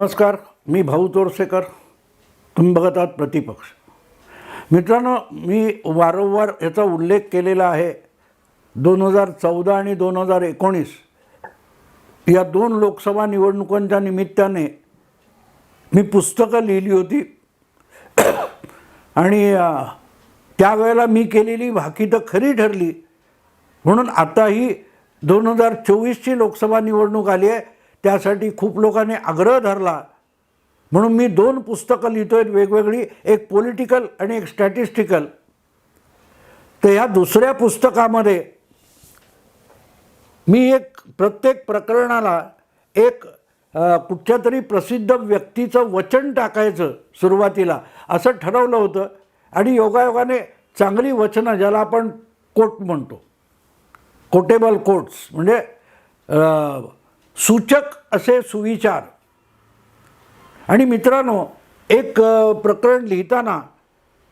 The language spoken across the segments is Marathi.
नमस्कार मी भाऊ तोरसेकर तुम्ही बघत आहात प्रतिपक्ष. मित्रांनो मी वारंवार याचा उल्लेख केलेला आहे. दोन हजार चौदा आणि दोन हजार एकोणीस या दोन लोकसभा निवडणुकांच्या निमित्ताने मी पुस्तकं लिहिली होती. आणि त्यावेळेला मी केलेली भाकी तर खरी ठरली. म्हणून आताही दोन हजार चोवीसची लोकसभा निवडणूक आली आहे. त्यासाठी खूप लोकांनी आग्रह धरला. म्हणून मी दोन पुस्तकं लिहितो आहेत वेगवेगळी एक पॉलिटिकल आणि एक स्टॅटिस्टिकल तर ह्या दुसऱ्या पुस्तकामध्ये मी एक प्रत्येक प्रकरणाला एक कुठच्या तरी प्रसिद्ध व्यक्तीचं वचन टाकायचं सुरुवातीला. असं ठरवलं होतं आणि योगायोगाने चांगली वचनं ज्याला आपण कोट म्हणतो. कोटेबल कोट्स म्हणजे सूचक असे सुविचार. आणि मित्रांनो एक प्रकरण लिहिताना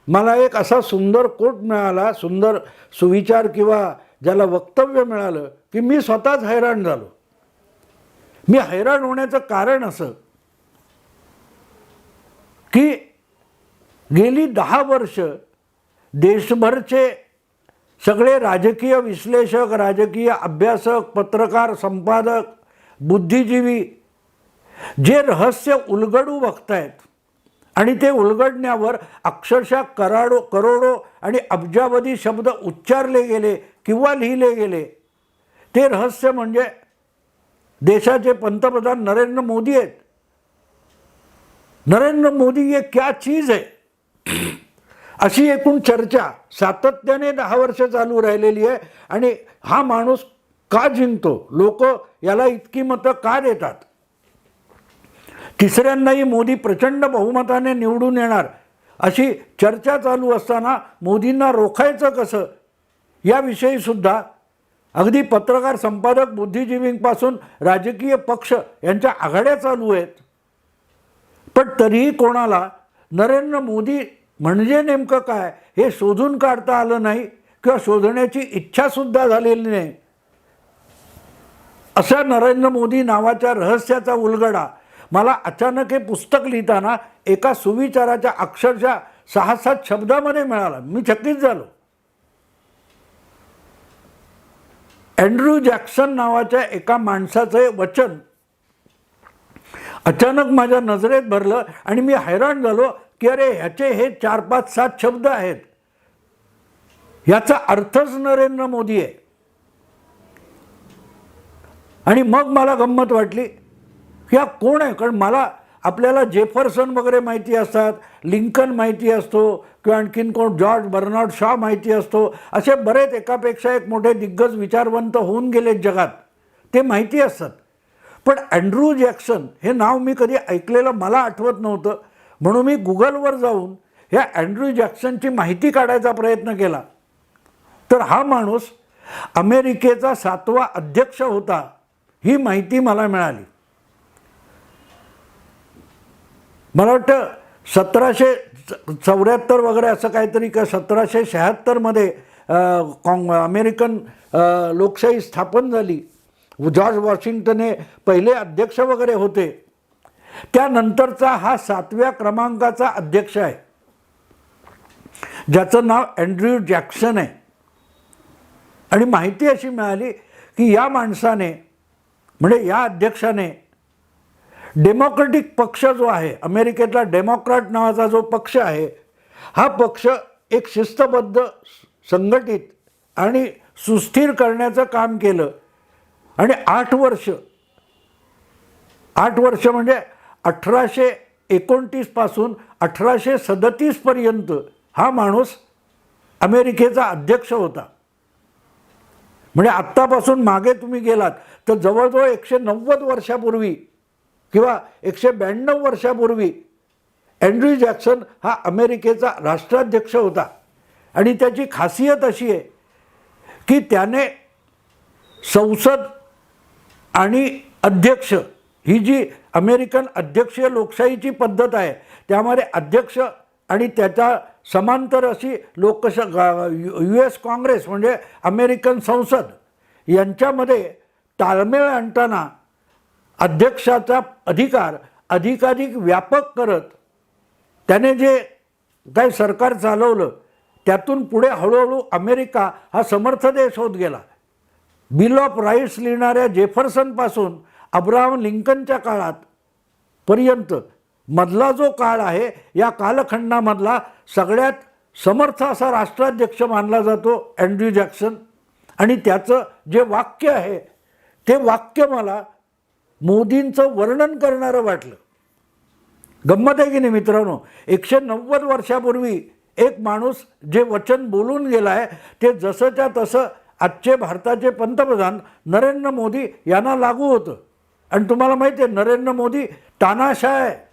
मला एक असा सुंदर कोट मिळाला सुंदर सुविचार किंवा ज्याला वक्तव्य मिळालं की मी स्वतःच हैराण झालो. मी हैराण होण्याचं कारण असं की गेली दहा वर्ष देशभरचे सगळे राजकीय विश्लेषक राजकीय अभ्यासक पत्रकार संपादक बुद्धिजीवी जे रहस्य उलगडू बघतायत आणि ते उलगडण्यावर अक्षरशः कराडो करोडो आणि अब्जावधी शब्द उच्चारले गेले किंवा लिहिले गेले. ते रहस्य म्हणजे देशाचे पंतप्रधान नरेंद्र मोदी आहेत. नरेंद्र मोदी हे क्या चीज आहे? अशी एकूण चर्चा सातत्याने दहा वर्ष चालू राहिलेली आहे आणि हा माणूस का जिंकतो? लोक याला इतकी मतं का देतात? तिसऱ्यांदाही मोदी प्रचंड बहुमताने निवडून येणार अशी चर्चा चालू असताना मोदींना रोखायचं कसं? याविषयी सुद्धा अगदी पत्रकार संपादक बुद्धिजीवींपासून राजकीय पक्ष यांच्या आघाड्या चालू आहेत. पण तरीही कोणाला नरेंद्र मोदी म्हणजे नेमकं काय हे शोधून काढता आलं नाही किंवा शोधण्याची इच्छासुद्धा झालेली नाही. अशा नरेंद्र मोदी नावाच्या रहस्याचा उलगडा. मला अचानक हे पुस्तक लिहिताना एका सुविचाराच्या अक्षरशः सहा सात शब्दामध्ये मिळाला. मी चकित झालो. अँड्रू जॅक्सन नावाच्या एका माणसाचे वचन अचानक माझ्या नजरेत भरलं आणि मी हैराण झालो की अरे ह्याचे हे चार पाच सात शब्द आहेत. याचा अर्थच नरेंद्र मोदी आहे. आणि मग मला गंमत वाटली की हा कोण आहे? कारण मला आपल्याला जेफरसन वगैरे माहिती असतात लिंकन माहिती असतो किंवा आणखीन कोण जॉर्ज बर्नार्ड शॉ माहिती असतो असे बरेच एकापेक्षा एक मोठे दिग्गज विचारवंत होऊन गेलेत जगात. ते माहिती असतात. पण अँड्रू जॅक्सन हे नाव मी कधी ऐकलेलं मला आठवत नव्हतं म्हणून मी गुगलवर जाऊन ह्या अँड्रू जॅक्सनची माहिती काढायचा प्रयत्न केला. तर हा माणूस अमेरिकेचा सातवा अध्यक्ष होता. ही माहिती मला मिळाली. मला वाटतं सतराशे चौऱ्याहत्तर वगैरे असं काहीतरी का सतराशे शहात्तरमध्ये काँग अमेरिकन लोकशाही स्थापन झाली. जॉर्ज वॉशिंग्टन हे पहिले अध्यक्ष वगैरे होते. त्यानंतरचा हा सातव्या क्रमांकाचा अध्यक्ष आहे. ज्याचं नाव अँड्र्यू जॅक्सन आहे. आणि माहिती अशी मिळाली की या माणसाने म्हणजे या अध्यक्षाने डेमोक्रॅटिक पक्ष जो आहे अमेरिकेतला डेमोक्रॅट नावाचा जो पक्ष आहे हा पक्ष एक शिस्तबद्ध संघटित आणि सुस्थिर करण्याचं काम केलं. आणि आठ वर्ष आठ वर्ष म्हणजे अठराशे एकोणतीसपासून अठराशे सदतीसपर्यंत हा माणूस अमेरिकेचा अध्यक्ष होता. म्हणजे आत्तापासून मागे तुम्ही गेलात तर जवळजवळ एकशे नव्वद वर्षापूर्वी किंवा एकशे ब्याण्णव वर्षापूर्वी अँड्र्यू जॅक्सन हा अमेरिकेचा राष्ट्राध्यक्ष होता. आणि त्याची खासियत अशी आहे की त्याने संसद आणि अध्यक्ष ही जी अमेरिकन अध्यक्षीय लोकशाहीची पद्धत आहे त्यामध्ये अध्यक्ष आणि त्याच्या समांतर अशी लोकश यू एस काँग्रेस म्हणजे अमेरिकन संसद यांच्यामध्ये ताळमेळ आणताना अध्यक्षाचा अधिकार अधिकाधिक व्यापक करत त्याने जे काही सरकार चालवलं त्यातून पुढे हळूहळू अमेरिका हा समर्थ देश होत गेला बिल ऑफ राईट्स लिहिणाऱ्या जेफरसनपासून अब्राहम लिंकनच्या काळात पर्यंत मधला जो काळ आहे या कालखंडामधला सगळ्यात समर्थ असा राष्ट्राध्यक्ष मानला जातो अँड्र्यू जॅक्सन. आणि त्याचं जे वाक्य आहे ते वाक्य मला मोदींचं वर्णन करणारं वाटलं. गंमत आहे की नाही मित्रांनो? एकशे नव्वद वर्षापूर्वी एक माणूस जे वचन बोलून गेला आहे ते जसंच्या तसं आजचे भारताचे पंतप्रधान नरेंद्र मोदी यांना लागू होतं. आणि तुम्हाला माहिती आहे नरेंद्र मोदी तानाशाह आहे.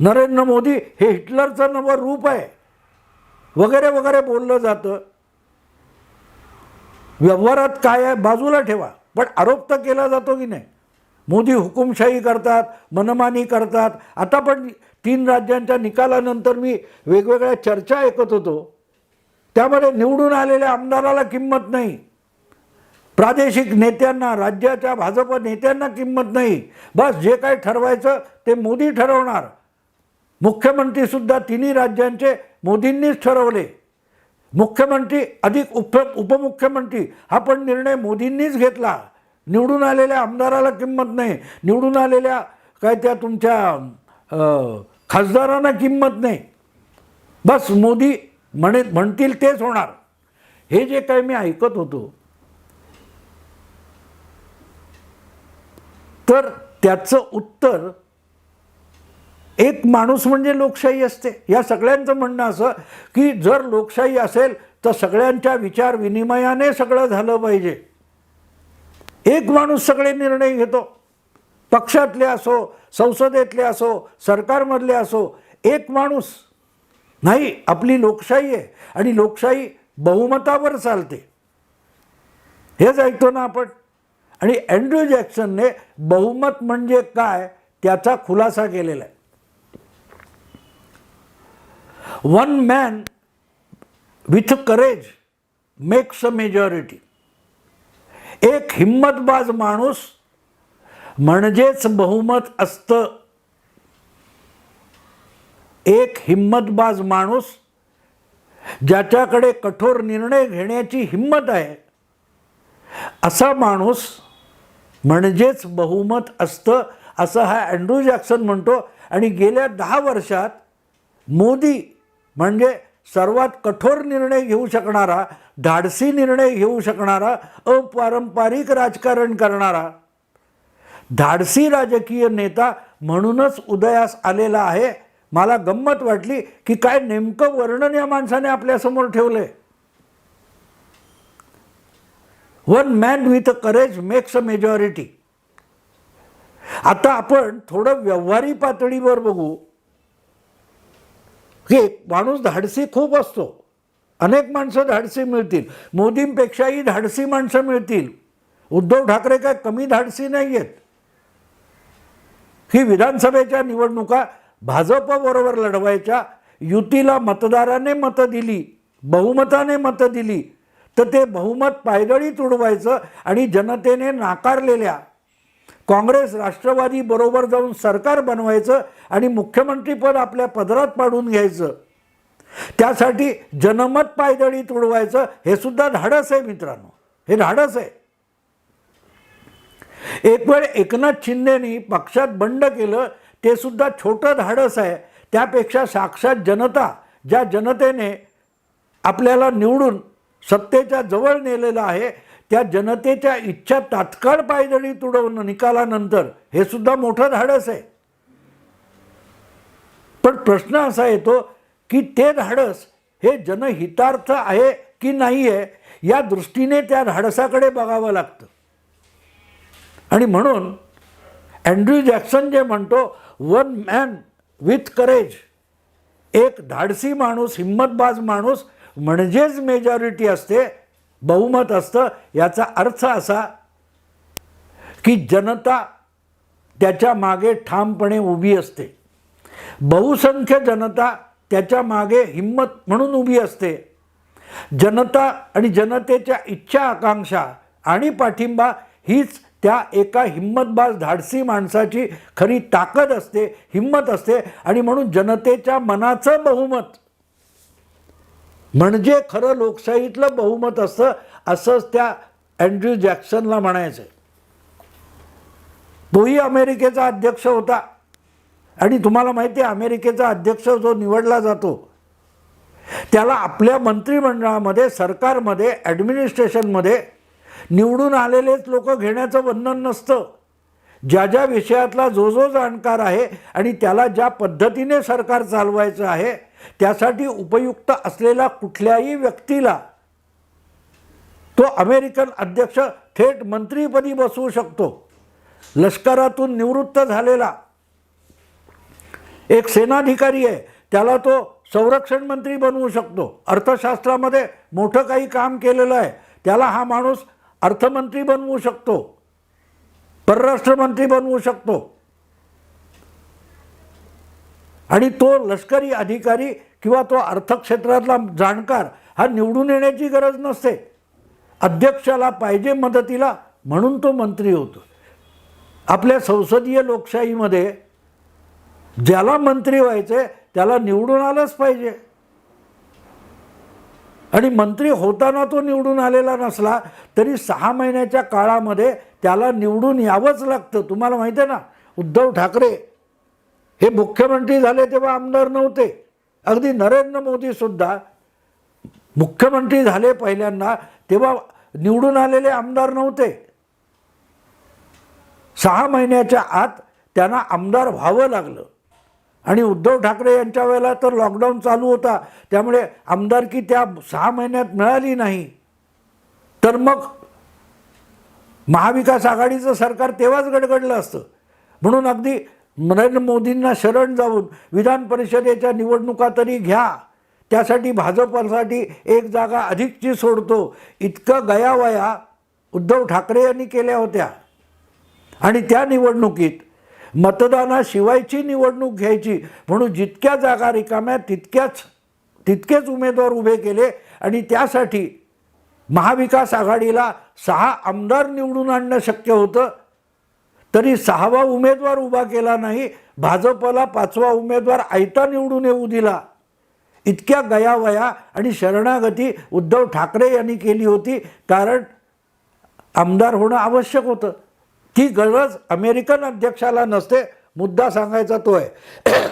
नरेंद्र मोदी हे हिटलरचं नवं रूप आहे. वगैरे वगैरे बोललं जातं. व्यवहारात काय आहे बाजूला ठेवा. पण आरोप तर केला जातो की नाही? मोदी हुकुमशाही करतात मनमानी करतात. आता पण तीन राज्यांच्या निकालानंतर मी वेगवेगळ्या चर्चा ऐकत होतो. त्यामध्ये निवडून आलेल्या आमदाराला किंमत नाही. प्रादेशिक नेत्यांना राज्याच्या भाजप नेत्यांना किंमत नाही. बस जे काय ठरवायचं ते मोदी ठरवणार. मुख्यमंत्रीसुद्धा तिन्ही राज्यांचे मोदींनीच ठरवले. मुख्यमंत्री अधिक उप उपमुख्यमंत्री हा पण निर्णय मोदींनीच घेतला. निवडून आलेल्या आमदाराला किंमत नाही. निवडून आलेल्या काय त्या तुमच्या खासदारांना किंमत नाही. बस मोदी म्हणे म्हणतील तेच होणार. हे जे काही मी ऐकत होतो. तर त्याचं उत्तर एक माणूस म्हणजे लोकशाही असते. या सगळ्यांचं म्हणणं असं की जर लोकशाही असेल तर सगळ्यांच्या विचार विनिमयाने सगळं झालं पाहिजे. एक माणूस सगळे निर्णय घेतो. पक्षातले असो संसदेतले असो सरकारमधले असो एक माणूस. नाही आपली लोकशाही आहे आणि लोकशाही बहुमतावर चालते. हेच ऐकतो ना आपण. आणि अँड्रू जॅक्सनने बहुमत म्हणजे काय त्याचा खुलासा केलेला आहे. One man with courage makes a majority एक हिंमतबाज माणूस म्हणजेच बहुमत असतं. एक हिंमतबाज माणूस ज्याच्याकडे कठोर निर्णय घेण्याची हिंमत आहे. असा माणूस म्हणजेच बहुमत असतं असं हा अँड्रू जॅक्सन म्हणतो. आणि गेल्या दहा वर्षात मोदी म्हणजे सर्वात कठोर निर्णय घेऊ शकणारा धाडसी निर्णय घेऊ शकणारा अपारंपरिक राजकारण करणारा. धाडसी राजकीय नेता म्हणूनच उदयास आलेला आहे. मला गंमत वाटली की काय नेमकं वर्णन या माणसाने आपल्यासमोर ठेवलंय. One man with a courage makes a majority आता आपण थोडं व्यवहारी पातळीवर बघू. हे माणूस धाडसी खूप असतो. अनेक माणसं धाडसी मिळतील. मोदींपेक्षाही धाडसी माणसं मिळतील. उद्धव ठाकरे काय कमी धाडसी नाही आहेत ही विधानसभेच्या निवडणुका भाजपबरोबर लढवायच्या युतीला मतदाराने मतं दिली बहुमताने मतं दिली तर ते बहुमत पायदळी तुडवायचं आणि जनतेने नाकारलेल्या काँग्रेस राष्ट्रवादी बरोबर जाऊन सरकार बनवायचं आणि मुख्यमंत्रीपद आपल्या पदरात पाडून घ्यायचं. त्यासाठी जनमत पायदळी तुडवायचं हे सुद्धा धाडस आहे मित्रांनो. हे धाडस आहे. एक वेळ एकनाथ शिंदेनी पक्षात बंड केलं ते सुद्धा छोटं धाडस आहे. त्यापेक्षा साक्षात जनता ज्या जनतेने आपल्याला निवडून सत्तेच्या जवळ नेलेलं आहे त्या जनतेच्या इच्छा तात्काळ पायदळी तुडवणं निकालानंतर हे सुद्धा मोठं धाडस आहे. पण प्रश्न असा येतो की ते धाडस हे जनहितार्थ आहे की नाही आहे या दृष्टीने त्या धाडसाकडे बघावं लागतं. आणि म्हणून अँड्र्यू जॅक्सन जे म्हणतो वन मॅन विथ करेज एक धाडसी माणूस हिंमतबाज माणूस म्हणजेच मेजॉरिटी असते बहुमत असतं याचा अर्थ असा की जनता त्याच्यामागे ठामपणे उभी असते. बहुसंख्य जनता त्याच्यामागे हिंमत म्हणून उभी असते. जनता आणि जनतेच्या इच्छा आकांक्षा आणि पाठिंबा हीच त्या एका हिंमतबाज धाडसी माणसाची खरी ताकद असते हिंमत असते आणि म्हणून जनतेच्या मनाचं बहुमत म्हणजे खरं लोकशाहीतलं बहुमत असतं असंच त्या अँड्र्यू जॅक्सनला म्हणायचं तोही अमेरिकेचा अध्यक्ष होता. आणि तुम्हाला माहिती आहे अमेरिकेचा अध्यक्ष जो निवडला जातो त्याला आपल्या मंत्रिमंडळामध्ये सरकारमध्ये ॲडमिनिस्ट्रेशनमध्ये निवडून आलेलेच लोक घेण्याचं बंधन नसतं. ज्या ज्या विषयातला जो जो जाणकार आहे आणि त्याला ज्या पद्धतीने सरकार चालवायचं आहे त्यासाठी उपयुक्त असलेल्या कुठल्याही व्यक्तीला तो अमेरिकन अध्यक्ष थेट मंत्रीपदी बसवू शकतो. लष्करातून निवृत्त झालेला एक सेनाधिकारी आहे त्याला तो संरक्षण मंत्री बनवू शकतो. अर्थशास्त्रामध्ये मोठं काही काम केलेलं आहे त्याला हा माणूस अर्थमंत्री बनवू शकतो परराष्ट्रमंत्री बनवू शकतो. आणि तो लष्करी अधिकारी किंवा तो अर्थक्षेत्रातला जाणकार हा निवडून येण्याची गरज नसते. अध्यक्षाला पाहिजे मदतीला म्हणून तो मंत्री होतो. आपल्या संसदीय लोकशाहीमध्ये ज्याला मंत्री व्हायचे त्याला निवडून आलंच पाहिजे. आणि मंत्री होताना तो निवडून आलेला नसला तरी सहा महिन्याच्या काळामध्ये त्याला निवडून यावंच लागतं. तुम्हाला माहिती आहे ना उद्धव ठाकरे हे मुख्यमंत्री झाले तेव्हा आमदार नव्हते. अगदी नरेंद्र मोदीसुद्धा मुख्यमंत्री झाले पहिल्यांदा तेव्हा निवडून आलेले आमदार नव्हते. सहा महिन्याच्या आत त्यांना आमदार व्हावं लागलं. आणि उद्धव ठाकरे यांच्या वेळेला तर लॉकडाऊन चालू होता. त्यामुळे आमदारकी त्या सहा महिन्यात मिळाली नाही. तर मग महाविकास आघाडीचं सरकार तेव्हाच गडगडलं असतं. म्हणून अगदी नरेंद्र मोदींना शरण जाऊन विधान परिषदेच्या निवडणुका तरी घ्या. त्यासाठी भाजपसाठी एक जागा अधिकची सोडतो. इतकं गयावया उद्धव ठाकरे यांनी केल्या होत्या. आणि त्या निवडणुकीत मतदानाशिवायची निवडणूक घ्यायची म्हणून जितक्या जागा रिकाम्या तितक्याच तितकेच उमेदवार उभे केले आणि त्यासाठी महाविकास आघाडीला सहा आमदार निवडून आणणं शक्य होतं. तरी सहावा उमेदवार उभा केला नाही भाजपला पाचवा उमेदवार आयता निवडून येऊ दिला. इतक्या गयावया आणि शरणागती उद्धव ठाकरे यांनी केली होती कारण आमदार होणं आवश्यक होतं. ती गरज अमेरिकन अध्यक्षाला नसते मुद्दा सांगायचा तो आहे.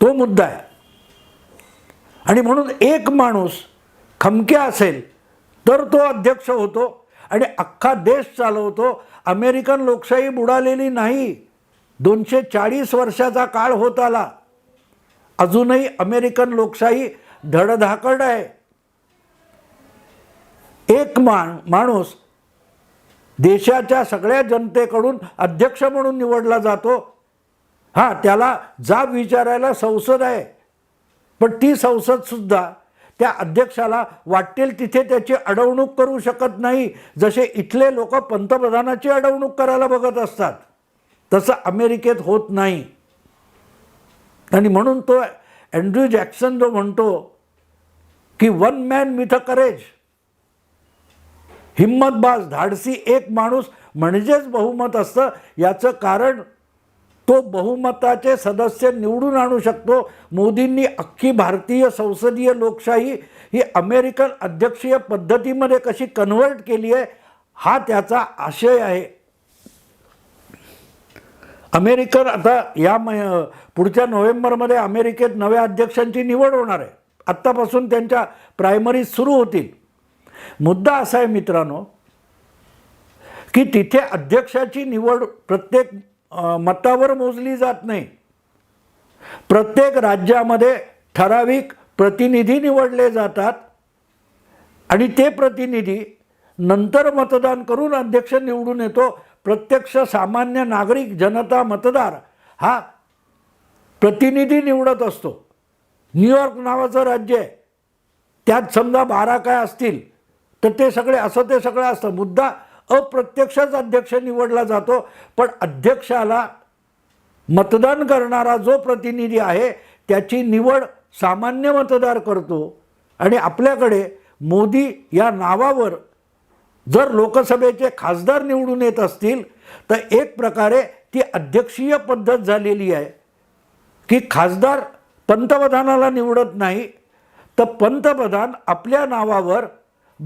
तो मुद्दा आहे. आणि म्हणून एक माणूस खमक्या असेल तर तो अध्यक्ष होतो. आणि अख्खा देश चालवतो. अमेरिकन लोकशाही बुडालेली नाही. दोनशे चाळीस वर्षाचा काळ होत आला. अजूनही अमेरिकन लोकशाही धडधाकड आहे. एक मान माणूस देशाच्या सगळ्या जनतेकडून अध्यक्ष म्हणून निवडला जातो. हां त्याला जाब विचारायला संसद आहे. पण ती संसदसुद्धा त्या अध्यक्षाला वाटेल तिथे त्याची अडवणूक करू शकत नाही. जसे इथले लोक पंतप्रधानाची अडवणूक करायला बघत असतात तसं अमेरिकेत होत नाही. आणि म्हणून तो अँड्र्यू जॅक्सन जो म्हणतो की one man with a courage हिंमतबाज धाडसी एक माणूस म्हणजेच बहुमत असतं. याचं कारण तो बहुमताचे सदस्य निवडून आणू शकतो. मोदींनी अख्खी भारतीय संसदीय लोकशाही ही अमेरिकन अध्यक्षीय पद्धतीमध्ये कशी कन्व्हर्ट केली आहे हा त्याचा आशय आहे. अमेरिकन आता या म पुढच्या नोव्हेंबरमध्ये अमेरिकेत नव्या अध्यक्षांची निवड होणार आहे. आत्तापासून त्यांच्या प्रायमरीज सुरू होतील. मुद्दा असा आहे मित्रांनो की तिथे अध्यक्षाची निवड प्रत्येक मतावर मोजली जात नाही. प्रत्येक राज्यामध्ये ठराविक प्रतिनिधी निवडले जातात आणि ते प्रतिनिधी नंतर मतदान करून अध्यक्ष निवडून येतो. प्रत्यक्ष सामान्य नागरिक जनता मतदार हा प्रतिनिधी निवडत असतो. न्यूयॉर्क नावाचं राज्य आहे. त्यात समजा बारा काय असतील तर ते सगळे असं ते सगळं असतं. मुद्दा अप्रत्यक्षच अध्यक्ष निवडला जातो. पण अध्यक्षाला मतदान करणारा जो प्रतिनिधी आहे त्याची निवड सामान्य मतदार करतो. आणि आपल्याकडे मोदी या नावावर जर लोकसभेचे खासदार निवडून येत असतील तर एक प्रकारे ती अध्यक्षीय पद्धत झालेली आहे. की खासदार पंतप्रधानाला निवडत नाही तर पंतप्रधान आपल्या नावावर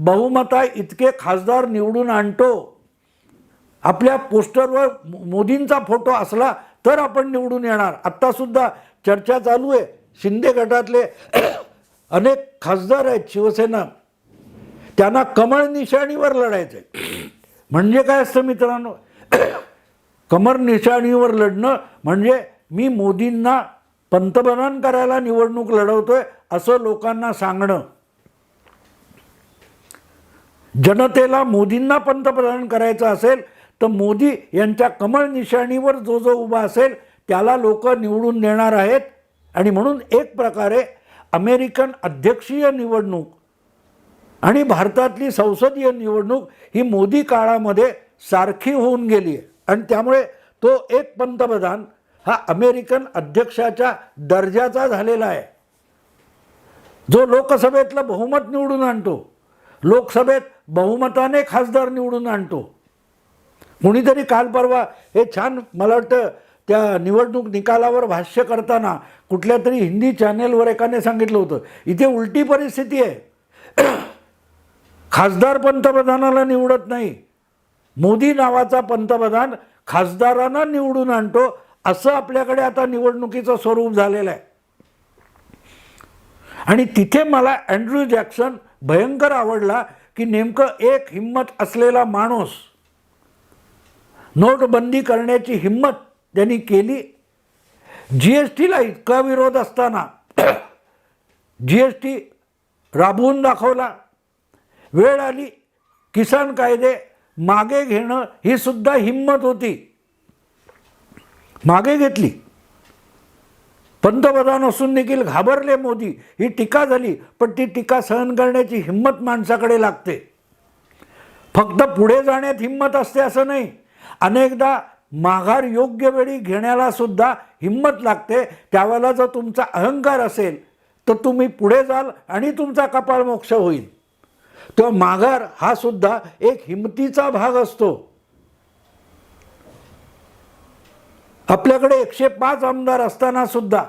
बहुमता इतके खासदार निवडून आणतो. आपल्या पोस्टरवर मोदींचा फोटो असला तर आपण निवडून येणार. आत्तासुद्धा चर्चा चालू आहे. शिंदे गटातले अनेक खासदार आहेत शिवसेना. त्यांना कमळ निशाणीवर लढायचं आहे म्हणजे काय असतं मित्रांनो? कमर निशाणीवर लढणं म्हणजे मी मोदींना पंतप्रधान करायला निवडणूक लढवतोय असं लोकांना सांगणं. जनतेला मोदींना पंतप्रधान करायचं असेल तर मोदी यांच्या कमळ निशाणीवर जो जो उभा असेल त्याला लोक निवडून देणार आहेत. आणि म्हणून एक प्रकारे अमेरिकन अध्यक्षीय निवडणूक आणि भारतातली संसदीय निवडणूक ही मोदी काळामध्ये सारखी होऊन गेली आहे. आणि त्यामुळे तो एक पंतप्रधान हा अमेरिकन अध्यक्षाच्या दर्जाचा झालेला आहे. जो लोकसभेतलं बहुमत निवडून आणतो लोकसभेत बहुमताने खासदार निवडून आणतो. कुणीतरी काल परवा हे छान मला वाटतं त्या निवडणूक निकालावर भाष्य करताना कुठल्या तरी हिंदी चॅनेलवर एकाने सांगितलं होतं. इथे उलटी परिस्थिती आहे. खासदार पंतप्रधानाला निवडत नाही. मोदी नावाचा पंतप्रधान खासदारांना निवडून आणतो असं आपल्याकडे आता निवडणुकीचं स्वरूप झालेलं आहे. आणि तिथे मला अँड्रू जॅक्सन भयंकर आवडला की नेमकं एक हिंमत असलेला माणूस नोटबंदी करण्याची हिंमत त्यांनी केली. जी एस टीला इतका विरोध असताना जी एस टी राबवून दाखवला. वेळ आली किसान कायदे मागे घेणं ही सुद्धा हिंमत होती. मागे घेतली. पंतप्रधान असून देखील घाबरले मोदी. ही टीका झाली पण ती टीका सहन करण्याची हिंमत माणसाकडे लागते. फक्त पुढे जाण्यात हिंमत असते असं नाही. अनेकदा माघार योग्य वेळी घेण्याला सुद्धा हिंमत लागते. त्यावेळेला जर तुमचा अहंकार असेल तर तुम्ही पुढे जाल आणि तुमचा कपाळ मोक्ष होईल. तेव्हा माघार हा सुद्धा एक हिमतीचा भाग असतो. आपल्याकडे एकशे पाच आमदार असताना सुद्धा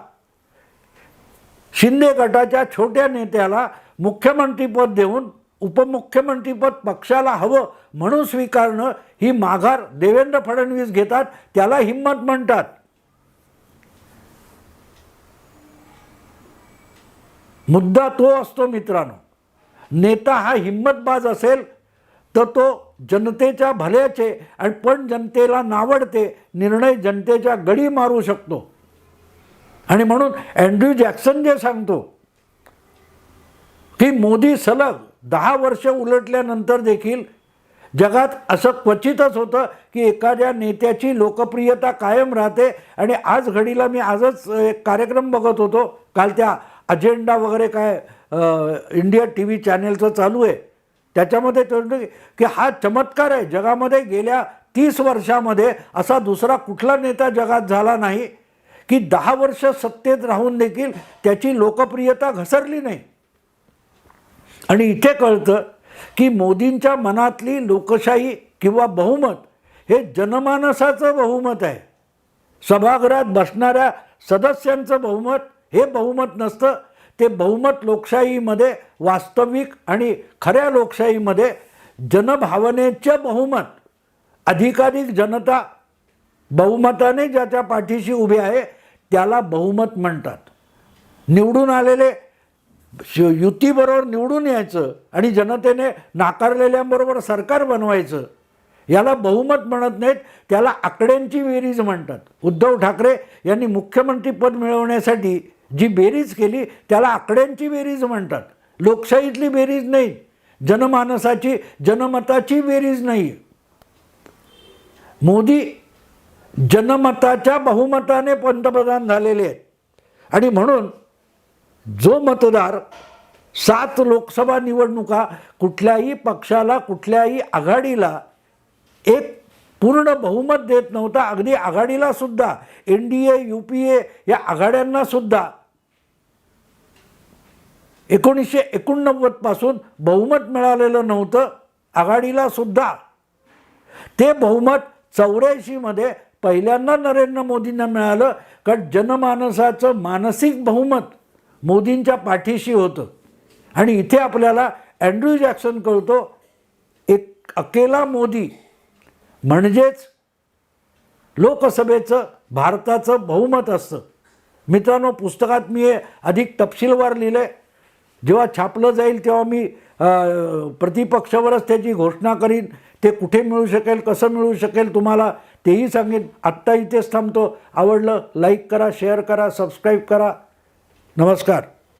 शिंदे गटाच्या छोट्या नेत्याला मुख्यमंत्रीपद देऊन उपमुख्यमंत्रीपद पक्षाला हवं म्हणून स्वीकारणं ही माघार देवेंद्र फडणवीस घेतात त्याला हिंमत म्हणतात. मुद्दा तो असतो मित्रांनो. नेता हा हिंमतबाज असेल तर तो जनतेच्या भल्याचे आणि पण जनतेला नावडते निर्णय जनतेच्या गडी मारू शकतो. आणि म्हणून अँड्र्यू जॅक्सन जे सांगतो की मोदी सलग दहा वर्ष उलटल्यानंतर देखील जगात असं क्वचितच होतं की एखाद्या नेत्याची लोकप्रियता कायम राहते. आणि आज घडीला मी आजच एक कार्यक्रम बघत होतो. काल त्या अजेंडा वगैरे काय इंडिया टी व्ही चॅनेलचं चालू आहे. त्याच्यामध्ये की हा चमत्कार आहे. जगामध्ये गेल्या तीस वर्षामध्ये असा दुसरा कुठला नेता जगात झाला नाही की दहा वर्ष सत्तेत राहून देखील त्याची लोकप्रियता घसरली नाही? आणि इथे कळतं की मोदींच्या मनातली लोकशाही किंवा बहुमत हे जनमानसाचं बहुमत आहे. सभागृहात बसणाऱ्या सदस्यांचं बहुमत हे बहुमत नसतं. ते बहुमत लोकशाहीमध्ये वास्तविक आणि खऱ्या लोकशाहीमध्ये जनभावनेचं बहुमत. अधिकाधिक जनता बहुमताने ज्याच्या पाठीशी उभी आहे त्याला बहुमत म्हणतात. निवडून आलेले श- युतीबरोबर निवडून यायचं आणि जनतेने नाकारलेल्यांबरोबर सरकार बनवायचं याला बहुमत म्हणत नाहीत त्याला आकड्यांची विरीज म्हणतात. उद्धव ठाकरे यांनी मुख्यमंत्रीपद मिळवण्यासाठी जी बेरीज केली त्याला आकड्यांची बेरीज म्हणतात. लोकशाहीतली बेरीज नाही. जनमानसाची जनमताची बेरीज नाही. मोदी जनमताच्या बहुमताने पंतप्रधान झालेले आहेत. आणि म्हणून जो मतदार सात लोकसभा निवडणुका कुठल्याही पक्षाला कुठल्याही आघाडीला एक पूर्ण बहुमत देत नव्हता अगदी आघाडीला सुद्धा N D A U P A या आघाड्यांनासुद्धा एकोणीसशे एकोणनव्वदपासून बहुमत मिळालेलं नव्हतं आघाडीला सुद्धा. ते बहुमत चौऱ्याऐंशीमध्ये पहिल्यांदा नरेंद्र मोदींना मिळालं कारण जनमानसाचं मानसिक बहुमत मोदींच्या पाठीशी होतं. आणि इथे आपल्याला अँड्र्यू जॅक्सन कळतो एक अकेला मोदी म्हणजेच लोकसभेचं भारताचं बहुमत असतं. मित्रांनो पुस्तकात मी हे अधिक तपशीलवार लिहिलं आहे जेव्हा छापलं जाईल तेव्हा मी प्रतिपक्षावरच त्याची घोषणा करीन. ते कुठे मिळू शकेल कसं मिळू शकेल तुम्हाला तेही सांगेन. आत्ता इथेच थांबतो. आवडलं लाईक करा शेअर करा सबस्क्राईब करा. नमस्कार.